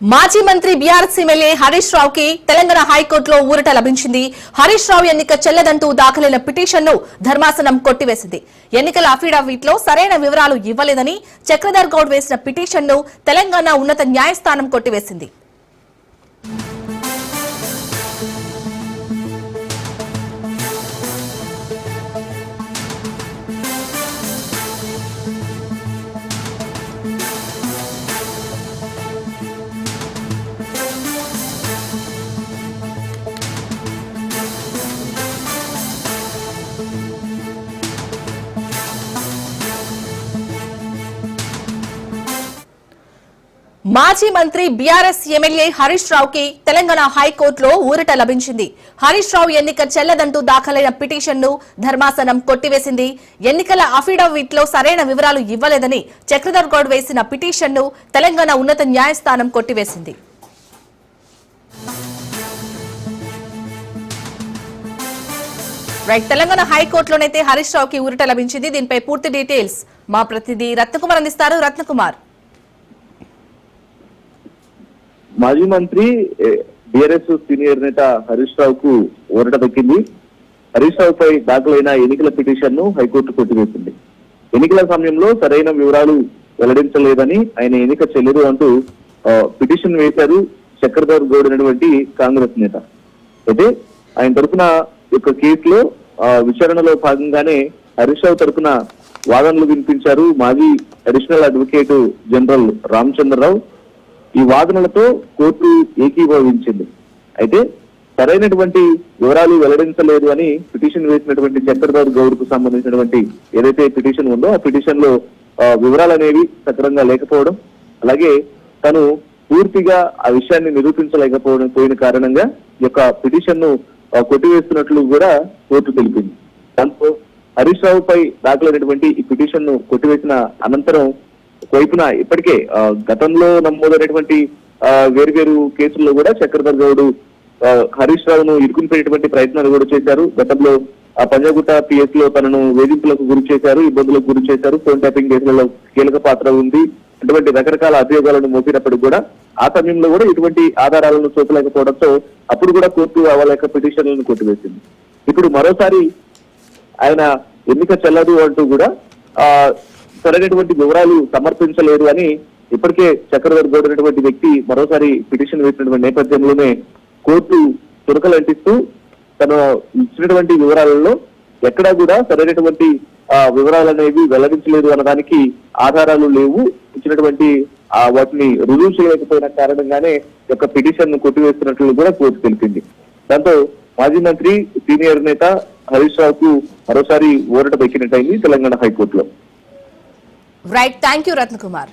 మాజీ మంత్రి BRS MLA Harish Rao కి తెలంగాణ హైకోర్టులో ఊరట లభించింది. హరీష్ రావు ఎన్నిక చెల్లదంటూ దాఖలైన పిటిషన్ను ధర్మాసనం కొట్టివేసింది. ఎన్నికల అఫిడవిట్లో సరైన వివరాలు ఇవ్వలేదని చక్రధర్ గౌడ్ వేసిన పిటిషన్ను తెలంగాణ ఉన్నత న్యాయస్థానం కొట్టివేసింది. మాజీ మంత్రి బీఆర్ఎస్ ఎమ్మెల్యే హరీష్ రావుకి తెలంగాణ హైకోర్టులో ఊరట లభించింది. హరీష్ రావు ఎన్నిక చెల్లదంటూ దాఖలైన పిటిషన్ను ధర్మాసనం కొట్టివేసింది. ఎన్నికల అఫిడవిట్లో సరైన వివరాలు ఇవ్వలేదని చక్రధర్ గౌడ్ వేసిన పిటిషన్ను తెలంగాణ ఉన్నత న్యాయస్థానం కొట్టివేసింది. రైట్ తెలంగాణ హైకోర్టులోనైతే హరీష్ రావుకి ఊరట లభించింది. దీనిపై పూర్తి డీటెయిల్స్ మా ప్రతినిధి రత్నకుమార్ అందిస్తారు. రత్నకుమార్. మాజీ మంత్రి బీఆర్ఎస్ సీనియర్ నేత హరీష్ రావుకు ఓరట దక్కింది. హరీష్ రావుపై దాఖలైన ఎన్నికల పిటిషన్ను హైకోర్టు కొట్టివేసింది. ఎన్నికల సమయంలో సరైన వివరాలు వెల్లడించలేదని ఆయన ఎన్నిక చెల్లదు అంటూ పిటిషన్ వేశారు చక్రధర్ గౌడ్ అనేటువంటి కాంగ్రెస్ నేత. అయితే ఆయన తరఫున యొక్క కేసులో విచారణలో భాగంగానే హరీష్ రావు తరఫున వాదనలు వినిపించారు మాజీ అడిషనల్ అడ్వకేట్ జనరల్ రామచంద్రరావు. ఈ వాదనలతో కోర్టు ఏకీభవించింది. అయితే సరైనటువంటి వివరాలు వెల్లడించలేదు అని పిటిషన్ వేసినటువంటి చక్రధర్ గౌడ్కు సంబంధించినటువంటి ఏదైతే పిటిషన్ ఉందో ఆ పిటిషన్లో వివరాలు అనేవి సక్రమంగా లేకపోవడం అలాగే తను పూర్తిగా ఆ విషయాన్ని నిరూపించలేకపోవడం పోయిన కారణంగా ఈ యొక్క పిటిషన్ను కొట్టివేస్తున్నట్లు కూడా కోర్టు తెలిపింది. దాంతో హరీష్ రావుపై దాఖలైనటువంటి ఈ పిటిషన్ను కొట్టివేసిన అనంతరం వైపున ఇప్పటికే ఆ, గతంలో నమోదైనటువంటి వేరు వేరువేరు కేసుల్లో కూడా చక్రధర్ గౌడ్ హరీష్ రావును ఇరుకునిపోయేటువంటి ప్రయత్నాలు కూడా చేశారు. గతంలో ఆ పంజాగుట్ట పిఎస్లో తనను వేధింపులకు గురి చేశారు ఇబ్బందులకు గురి చేశారు. ఫోన్ ట్యాపింగ్ కేసులలో కీలక పాత్ర ఉంది. అటువంటి రకరకాల అభియోగాలను మోపినప్పుడు కూడా ఆ సమయంలో కూడా ఇటువంటి ఆధారాలను చూపలేకపోవడంతో అప్పుడు కూడా కోర్టు వాళ్ళ యొక్క పిటిషన్లను కొట్టివేసింది. ఇప్పుడు మరోసారి ఆయన ఎన్నిక చెల్లదు అంటూ కూడా ఆ సరైనటువంటి వివరాలు సమర్పించలేదు అని ఇప్పటికే చక్రవర్తి గౌడ్ అనేటువంటి వ్యక్తి మరోసారి పిటిషన్ వేసినటువంటి నేపథ్యంలోనే కోర్టు చురకలు అంటిస్తూ తను ఇచ్చినటువంటి వివరాలలో ఎక్కడా కూడా సరైనటువంటి ఆ వివరాలు అనేవి వెల్లడించలేదు అన్నదానికి ఆధారాలు లేవు. ఇచ్చినటువంటి ఆ వాటిని రుజువు చేయలేకపోయిన కారణంగానే యొక్క పిటిషన్ను కొట్టివేస్తున్నట్లు కూడా కోర్టు తెలిపింది. దాంతో మాజీ మంత్రి సీనియర్ నేత హరీష్ రావుకు మరోసారి ఊరట పెక్కినట్టయింది తెలంగాణ హైకోర్టులో. Right thank you Ratnakumar